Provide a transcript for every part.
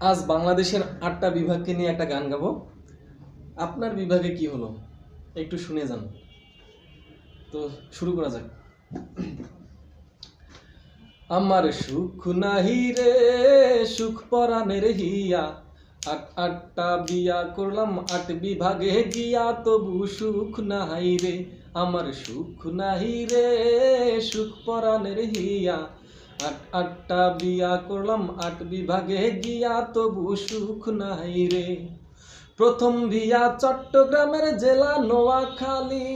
আজ বাংলাদেশের আটটা বিভাগকে নিয়ে একটা গান গাবো। আপনার বিভাগে কি হলো? একটু শুনে যান। তো শুরু করা যাক। আমার সুখ নাহি রে, সুখ পরাণের হিয়া। আট, আটটা বিয়া করলাম, আট বিভাগে গিয়া তবু সুখ নাহি রে। আমার সুখ নাহি রে, সুখ পরাণের হিয়া। আট আটটা বিয়া করলাম, আট বিভাগে গিয়া তবু সুখ নাই রে। প্রথম বিয়া চট্টগ্রামের জেলা নোয়াখালী।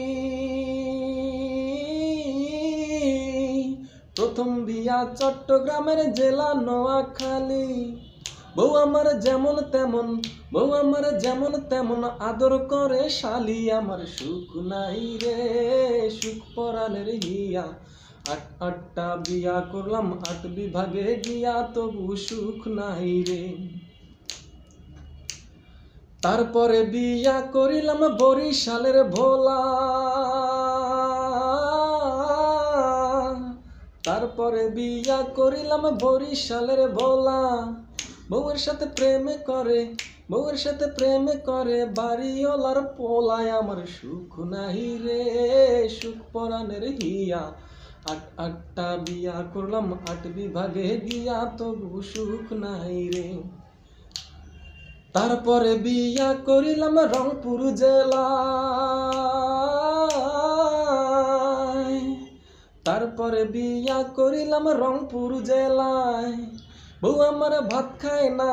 প্রথম বিয়া চট্টগ্রামের জেলা নোয়াখালী। বউ আমার যেমন তেমন, বউ আমার যেমন তেমন আদর করে শালি। আমার সুখ নাই রে, সুখ পরাণের হিয়া আট আটটা বিয়া করলাম, আট বিভাগে গিয়া তবু সুখ নাই রে। তারপরে বিয়া করিলাম বরিশালের ভোলা। তারপরে বিয়া করিলাম বরিশালের ভোলা। বউয়ের সাথে প্রেমে করে, বউয়ের সাথে প্রেমে করে, বাড়িওয়ালার পোলায় আমার সুখ নাই রে, সুখ পরাণের হিয়া। আট, আটটা বিয়া করলাম, আট বিভাগে গিয়া তবু সুখ নাই রে। তারপরে বিয়া করিলাম রংপুর জেলা তারপরে বিয়া করিলাম রংপুর জেলায়। বউ আমার ভাত খায় না,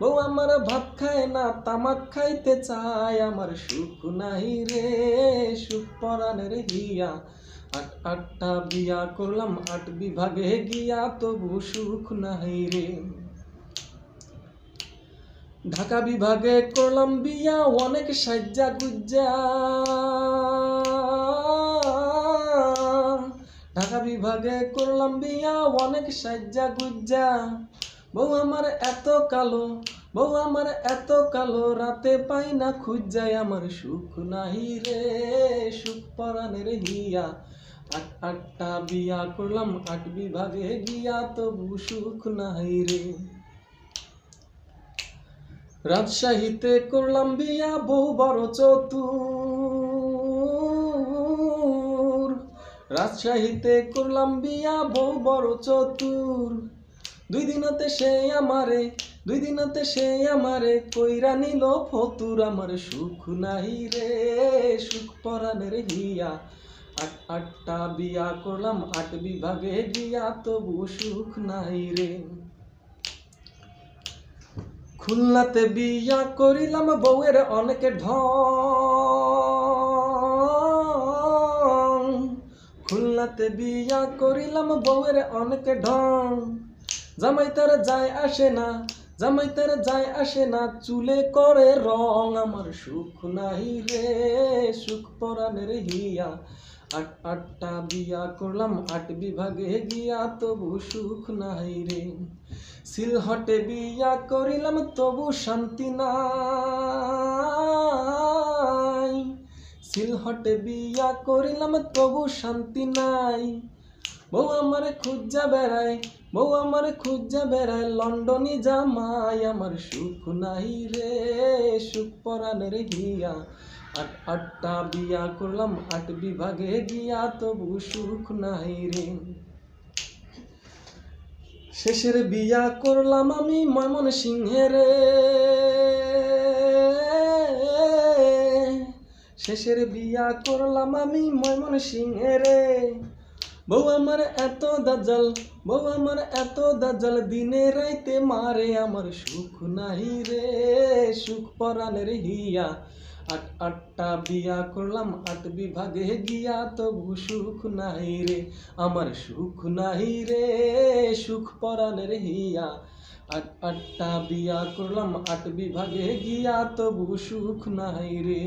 বউ আমার ভাত খায় না, তামাক খাইতে চায়, আমার সুখ নাই রে, সুখ পরাণের হিয়া আট আটটা বিয়া করলাম, আট বিভাগে গিয়া তবু সুখ নাই রে। ঢাকা বিভাগে করলাম বিয়া, অনেক সাজ্জা গুজ্জা। ঢাকা বিভাগে করলাম বিয়া, অনেক সাজ্জা গুজ্জা। বউ আমার এত কালো, বউ আমার এত কালো, রাতে পাই না খুঁজায় আমার সুখ নাহি রে, সুখ পরাণের হিয়া। আটটা বিয়া করলাম, আট বিভাগে গিয়া তবু সুখ নাই রে। রাজশাহীতে করলাম বিয়া, বউ বড় চতুর। রাজশাহীতে করলাম বিয়া, বউ বড় চতুর। দুই দিনতে সে আমারে, দুই দিনতে সে আমারে কইরা নিল ফতুর। আমার সুখ নাই রে, সুখ পরাণের হিয়া। আট, আটটা বিয়া করলাম, আট বিভাগে গিয়া তবু সুখ নাই রে। খুলনাতে বিয়া করিলাম বউয়ের অনেক ঢং। খুলনাতে বিয়া করিলাম বউয়ের অনেক ঢং। জামাই তার যায় আসে না, জামাই তার যায় আসে না, চুলে করে রং। আমার সুখ নাই রে, সুখ পরাণের হিয়া। আট আটটা বিয়া করলাম, আট বিভাগে গিয়া তবু সুখ নাই রে। সিলহটে বিয়া করিলাম, তবু শান্তি নাই। সিলহটে বিয়া করিলাম, তবু শান্তি নাই। বউ আমার খুঁজা বেড়ায়, বউ আমার খুঁজা বেড়ায়, লন্ডনে জামাই আমার সুখ নাই রে, সুখ পরাণের হিয়া। আট, আটটা বিয়া করলাম, আট বিভাগে গিয়া তবু সুখ নাই রে। শেষের বিয়া করলাম আমি ময়মন সিংহের শেষের বিয়া করলাম আমি ময়মন সিংহের বউ আমার এত দাজাল বউ আমার এত দাজাল দিনে রাইতে মারে আমার সুখ নাই রে, সুখ পরাণের হিয়া। আট, আটটা বিয়া করলাম, আট বিভাগে গিয়া তবু সুখ নাই রে, আমার সুখ নাই রে, সুখ পরাণের হিয়া। আট, আটটা বিয়া করলাম, আট বিভাগে গিয়া তবু সুখ নাই রে।